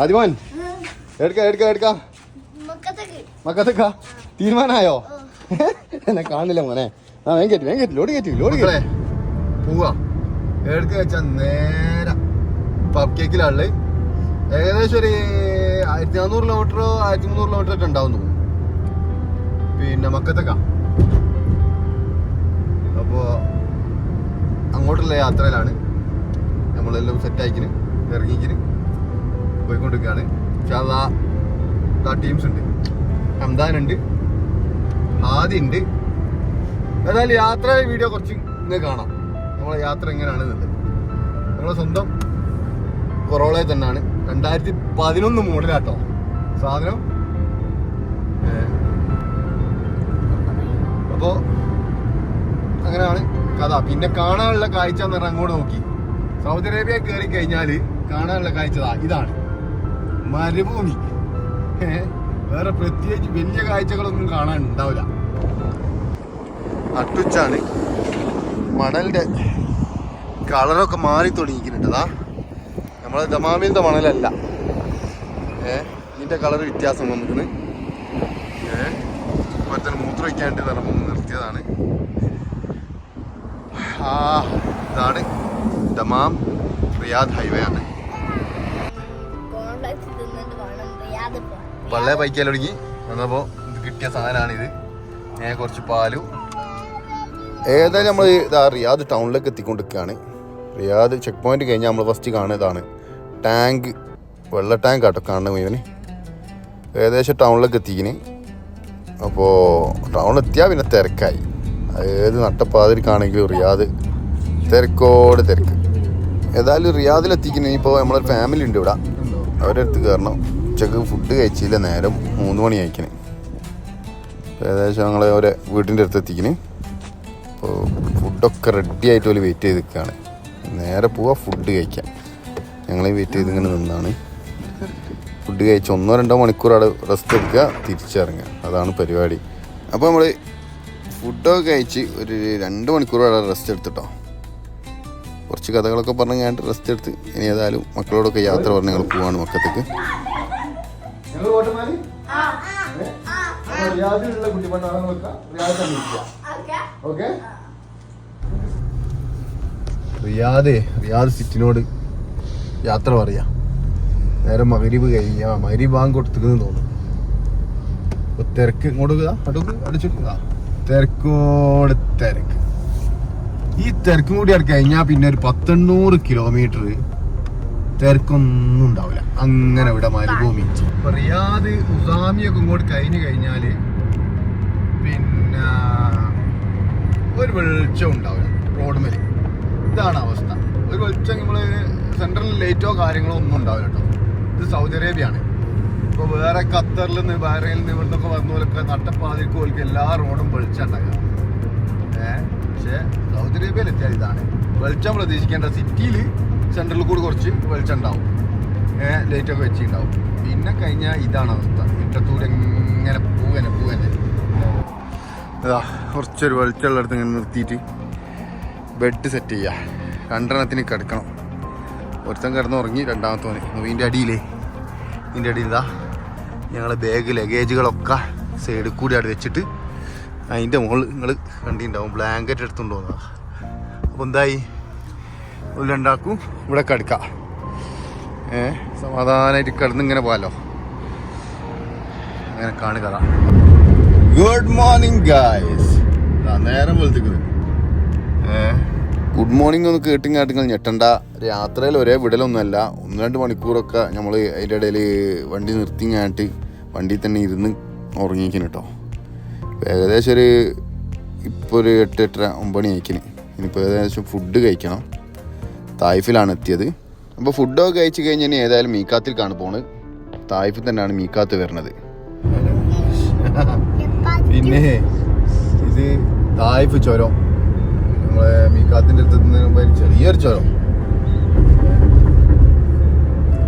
ആദിമോൻ എടുക്ക എടുക്ക എടുക്ക. മക്കത്തേക്ക്. തീരുമാനമായോ? എന്നെ കാണില്ല മോനെ. ആ വേഗം കയറ്റി വേഗം കയറ്റി ലോഡ് കയറ്റി ലോഡ് കയറ്റി പോവാ. എടുക്ക വെച്ചാ നേരെ. പബ് കേക്കിലാൾ ഏകദേശം ഒരു ആയിരത്തി നാനൂറ് കിലോമീറ്ററോ ആയിരത്തി മുന്നൂറ് കിലോമീറ്റർ ഒക്കെ ഉണ്ടാവും പിന്നെ മക്കത്തൊക്ക. അപ്പോ അങ്ങോട്ടുള്ള യാത്രയിലാണ്. നമ്മളെല്ലാം സെറ്റ് ആയിക്കിന് ഇറങ്ങിക്കിന്. പോയിക്കൊണ്ടിരിക്കുകയാണ്. പക്ഷെ ടീംസ് ഉണ്ട്. ഹംദാൻ ഉണ്ട്. ആദി ഉണ്ട്. ഏതായാലും യാത്ര വീഡിയോ കുറച്ച് ഇന്ന് കാണാം. നമ്മളെ യാത്ര എങ്ങനെയാണ് എന്നുള്ളത്. നമ്മളെ സ്വന്തം കൊറോള തന്നെയാണ്. രണ്ടായിരത്തി പതിനൊന്ന് മോഡലാട്ടോ. സാധനം. അപ്പോൾ അപ്പോ അങ്ങനെയാണ് കഥ. പിന്നെ കാണാനുള്ള കാഴ്ച എന്ന് പറഞ്ഞാൽ അങ്ങോട്ട് നോക്കി. സൗദി അറേബ്യ കയറി കഴിഞ്ഞാൽ കാണാനുള്ള കാഴ്ച ഇതാണ്. മരുഭൂമി. വേറെ പ്രത്യേകിച്ച് വലിയ കാഴ്ചകളൊന്നും കാണാൻ ഉണ്ടാവില്ല അട്ടുച്ചാണ്. മണലിന്റെ കളറൊക്കെ മാറി തുടങ്ങിയിട്ടുണ്ടതാ നമ്മളെ ദമാമിന്റെ മണലല്ല. ഏ ഇതിന്റെ കളർ വ്യത്യാസം വന്നിട്ടുണ്ട് ഏ മൂത്ര വയ്ക്കാണ്ട് നടന്നു നിർത്തിയതാണ്. ആ ഇതാണ് ദമാം റിയാദ് ഹൈവേ ആണ്. പള്ളേ പൈക്കാൻ തുടങ്ങി. വന്നപ്പോ കിട്ടിയ സാധനമാണ് ഇത് ഞാൻ കുറച്ച് പാലും. ഏതായാലും നമ്മൾ ഇതാ റിയാദ് ടൗണിലേക്ക് എത്തിക്കൊണ്ടിരിക്കുകയാണ്. റിയാദ് ചെക്ക് പോയിന്റ് കഴിഞ്ഞാൽ നമ്മൾ ഫസ്റ്റ് കാണുന്നതാണ് ടാങ്ക് വെള്ള ടാങ്ക് ആട്ടോ കാണുന്നത് മുഴുവൻ. ഏകദേശം ടൗണിലേക്ക് എത്തിക്കിന് അപ്പോൾ ടൗൺ എത്തിയാൽ പിന്നെ തിരക്കായി. ഏത് നട്ടപ്പാതിരിക്കാണെങ്കിലും റിയാദ് തിരക്കോട് തിരക്ക്. ഏതായാലും റിയാദിൽ എത്തിക്കുന്ന ഇപ്പോൾ നമ്മളൊരു ഫാമിലി ഉണ്ട് ഇവിടെ. അവരെടുത്ത് കയറണം. ഉച്ചയ്ക്ക് ഫുഡ് കഴിച്ചില്ല. നേരം മൂന്ന് മണി കഴിക്കണേ ഏകദേശം ഞങ്ങൾ അവരെ വീട്ടിന്റെ അടുത്ത് എത്തിക്കണ്. അപ്പോൾ ഫുഡൊക്കെ റെഡി ആയിട്ട് പോലെ വെയിറ്റ് ചെയ്ത് നിൽക്കുകയാണ് നേരെ പോവാ ഫുഡ് കഴിക്കാം ഞങ്ങൾ വെയിറ്റ് ചെയ്ത് ഇങ്ങനെ നിന്നാണ്. ഫുഡ് കഴിച്ച് ഒന്നോ രണ്ടോ മണിക്കൂർ അവിടെ റെസ്റ്റ് എടുക്കുക തിരിച്ചിറങ്ങുക. അതാണ് പരിപാടി. അപ്പോൾ നമ്മൾ ഫുഡൊക്കെ കഴിച്ച് ഒരു രണ്ട് മണിക്കൂർ അവിടെ റെസ്റ്റ് എടുത്തിട്ടോ. കുറച്ച് കഥകളൊക്കെ പറഞ്ഞ് കഴിഞ്ഞിട്ട് റെസ്റ്റ് എടുത്ത് ഇനി ഏതായാലും മക്കളോടൊക്കെ യാത്ര പറഞ്ഞ് ഞങ്ങൾ പോവാണ് മക്കത്തേക്ക്. റിയാദ് റിയാദ് സിറ്റിനോട് യാത്ര പറയാ. നേരെ മകരീബ് കഴിഞ്ഞ മകരീബ് ബാങ്ക് കൊടുത്തിക്കുന്നു തോന്നുന്നു. അപ്പൊ തിരക്ക് ഇങ്ങോട്ട് അടുക്ക് അടിച്ചു തിരക്കോട് തിരക്ക്. ഈ തിരക്കും കൂടി അവിടെ കഴിഞ്ഞാൽ പിന്നെ ഒരു പത്തെണ്ണൂറ് കിലോമീറ്റർ തിരക്കൊന്നും ഉണ്ടാവില്ല. അങ്ങനെ ഇവിടെ മരുഭൂമി. റിയാദ് ഉസാമിയൊക്കെ ഇങ്ങോട്ട് കഴിഞ്ഞു കഴിഞ്ഞാൽ പിന്നെ ഒരു വെളിച്ചം ഉണ്ടാവില്ല റോഡ് മേലെ. ഇതാണ് അവസ്ഥ. ഒരു വെളിച്ചം നമ്മൾ സെൻട്രൽ ലൈറ്റോ കാര്യങ്ങളോ ഒന്നും ഉണ്ടാവില്ല കേട്ടോ. ഇത് സൗദി അറേബ്യ ആണ് ഇപ്പൊ വേറെ ഖത്തറിൽ നിന്ന് ബഹ്റൈനിൽ നിന്ന് ഇവിടുന്നൊക്കെ വന്ന പോലൊക്കെ നട്ടപ്പാതിരിക്കും ഓൽക്ക് എല്ലാ റോഡും വെളിച്ചം ഉണ്ടാകുക. ഏഹ് പക്ഷേ സൗദി അറേബ്യയിൽ എത്തിയാൽ ഇതാണ്. വെളിച്ചം പ്രതീക്ഷിക്കേണ്ട സിറ്റിയിൽ സെൻട്രലിൽ കൂടി കുറച്ച് വെളിച്ചം ഉണ്ടാവും. ലൈറ്റൊക്കെ വെച്ചിട്ടുണ്ടാവും പിന്നെ കഴിഞ്ഞാൽ ഇതാണ് അവസ്ഥ. ഇട്ടത്തൂടെ ഇങ്ങനെ പൂവനെ പൂവനെ ഇതാ കുറച്ചൊരു വെളിച്ചമുള്ളിടത്ത് ഇങ്ങനെ നിർത്തിയിട്ട് ബെഡ് സെറ്റ് ചെയ്യുക രണ്ടെണ്ണത്തിന് കിടക്കണം. ഒരുത്തൻ കിടന്ന് ഉറങ്ങി രണ്ടാമത്തോന് ഇതിന്റെ അടിയിലേ. ഇതിന്റെ അടിയിൽ ഇതാ ഞങ്ങളെ ബാഗ് ലഗേജുകളൊക്കെ സൈഡിൽ കൂടി അവിടെ വെച്ചിട്ട് അതിന്റെ മുകളിൽ നിങ്ങൾ കണ്ടിട്ടുണ്ടാവും ബ്ലാങ്കറ്റ് എടുത്തുകൊണ്ട് പോകുന്നതാണ് അപ്പോൾ എന്തായി? ഒരു രണ്ടാക്കും ഇവിടെ കടുക്ക. ഏ സമാധാനമായിട്ട് കിടന്ന് ഇങ്ങനെ പോകാലോ. അങ്ങനെ കാണുക ഗുഡ് മോർണിംഗ് ഗായ്സ് നേരം വെളുത്തിക്കുന്നത് ഗുഡ് മോർണിംഗ് ഒന്ന് കേട്ടിങ്ങാട്ടിങ്ങൾ ഞെട്ടണ്ട. രാത്രിയിൽ ഒരേ വിടലൊന്നുമല്ല. ഒന്ന് രണ്ട് മണിക്കൂറൊക്കെ നമ്മൾ അതിന്റെ ഇടയിൽ വണ്ടി നിർത്തിങ്ങാട്ട് വണ്ടിയിൽ തന്നെ ഇരുന്ന് ഉറങ്ങിക്കുന്നു കേട്ടോ. ഏകദേശം ഒരു ഇപ്പോൾ ഒരു എട്ട് എട്ടര ഒമ്പത് മണി കഴിക്കണ് ഇനിയിപ്പോൾ ഏകദേശം ഫുഡ് കഴിക്കണം. തായ്ഫിലാണ് എത്തിയത്. അപ്പോൾ ഫുഡൊക്കെ കഴിച്ച് കഴിഞ്ഞ് ഇനി ഏതായാലും മീക്കാത്തിൽക്കാണ് പോണത് തായ്ഫിൽ തന്നെയാണ് മീക്കാത്ത് വരുന്നത്. പിന്നെ ഇത് തായ്ഫ് ചുരം. നമ്മളെ മീക്കാത്തിന്റെ അടുത്ത് നിന്ന് ചെറിയൊരു ചുരം.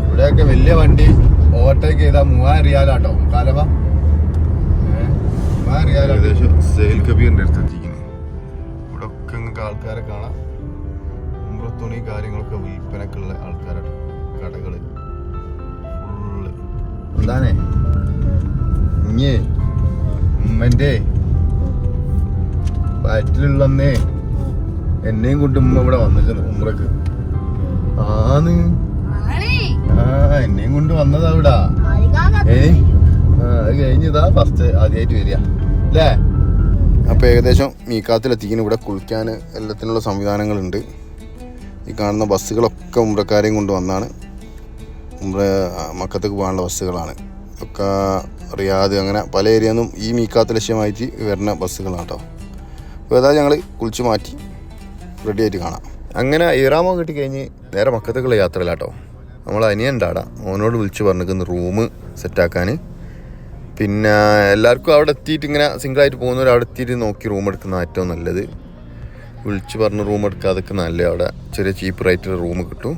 ഇവിടെയൊക്കെ വലിയ വണ്ടി ഓവർടേക്ക് ചെയ്താൽ മൂവായിരം റിയാലാട്ടോ. കാലവ. മൂവായിരം ഏകദേശം സെയിൽ കബീറിന്റെ അടുത്ത് എത്തിക്കുന്നു ഇവിടെ ഒക്കെ നിങ്ങൾക്ക് ആൾക്കാരെ കാണാം. തുണി കാര്യങ്ങളൊക്കെ വിൽപ്പനക്കുള്ള ആൾക്കാരാണ് കടകൾ. എന്താണേ ഇഞ്ഞേ അന്നേ വയറ്റിലുള്ളന്നേ എന്നെയും കൊണ്ട് ഉമ്മ ഇവിടെ വന്നിരുന്നു ഉമ്രക്ക്. ആന്ന്. ആ എന്നെയും കൊണ്ട് വന്നതാ ഇവിടെ. ഏ അത് കഴിഞ്ഞതാ ഫസ്റ്റ് ആദ്യമായിട്ട് വരിക. അല്ലേ അപ്പോൾ ഏകദേശം മീക്കാത്തിലെത്തിക്കുന്നു. ഇവിടെ കുളിക്കാൻ എല്ലാത്തിനുള്ള സംവിധാനങ്ങളുണ്ട്. ഈ കാണുന്ന ബസ്സുകളൊക്കെ ഉമ്രക്കാരെയും കൊണ്ട് വന്നാണ്. ഉമ്ര മക്കത്തേക്ക് പോകാനുള്ള ബസ്സുകളാണ്. ഒക്കെ റിയാദ് അങ്ങനെ പല ഏരിയ നിന്നും ഈ മീക്കാത്ത ലക്ഷ്യമായിട്ട് വരുന്ന ബസ്സുകളാണ് കേട്ടോ. അപ്പോൾ ഏതായാലും ഞങ്ങൾ കുളിച്ച് മാറ്റി റെഡി ആയിട്ട് കാണാം. അങ്ങനെ ഇറാമോ കിട്ടി കഴിഞ്ഞ് നേരെ മക്കത്തേക്കുള്ള യാത്രയിലാട്ടോ നമ്മൾ അനിയന്റാടാ മോനോട് വിളിച്ച് പറഞ്ഞിരിക്കുന്ന റൂം സെറ്റാക്കാൻ പിന്നെ എല്ലാവർക്കും അവിടെ എത്തിയിട്ട് ഇങ്ങനെ സിംഗിളായിട്ട് പോകുന്നവർ അവിടെ എത്തിയിട്ട് നോക്കി റൂം എടുക്കുന്ന ഏറ്റവും നല്ലത്. വിളിച്ച് പറഞ്ഞ് റൂം എടുക്കാതൊക്കെ നല്ല അവിടെ ചെറിയ ചീപ്പ് റേറ്റിൽ റൂം കിട്ടും.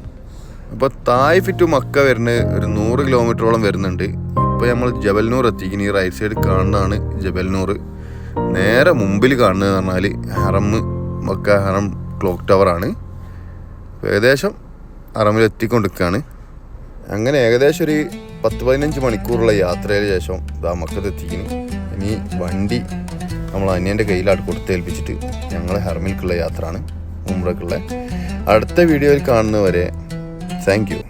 അപ്പോൾ തായ് ഫിറ്റ് മക്ക വരുന്നത് ഒരു നൂറ് കിലോമീറ്ററോളം വരുന്നുണ്ട്. ഇപ്പോൾ നമ്മൾ ജബൽനൂർ എത്തിക്കുന്നു ഈ റൈറ്റ് സൈഡ് കാണുന്നതാണ് ജബൽനൂർ. നേരെ മുമ്പിൽ കാണുന്നത് പറഞ്ഞാൽ ഹറം മക്ക ഹറം ക്ലോക്ക് ടവറാണ് ഏകദേശം ഹറമിൽ എത്തിക്കൊണ്ടിരിക്കുകയാണ്. അങ്ങനെ ഏകദേശം ഒരു പത്ത് പതിനഞ്ച് മണിക്കൂറുള്ള യാത്രയിൽ ശേഷം ഇതാ മക്കത്ത് എത്തിക്കുന്നു ഇനി വണ്ടി നമ്മൾ അന്യന്റെ കയ്യിലാട്ട് കൊടുത്തേൽപ്പിച്ചിട്ട് ഞങ്ങൾ ഹെർമിൽക്കുള്ള യാത്രയാണ് ഉമ്രക്കുള്ള അടുത്ത വീഡിയോയിൽ കാണുന്നവരെ താങ്ക് യു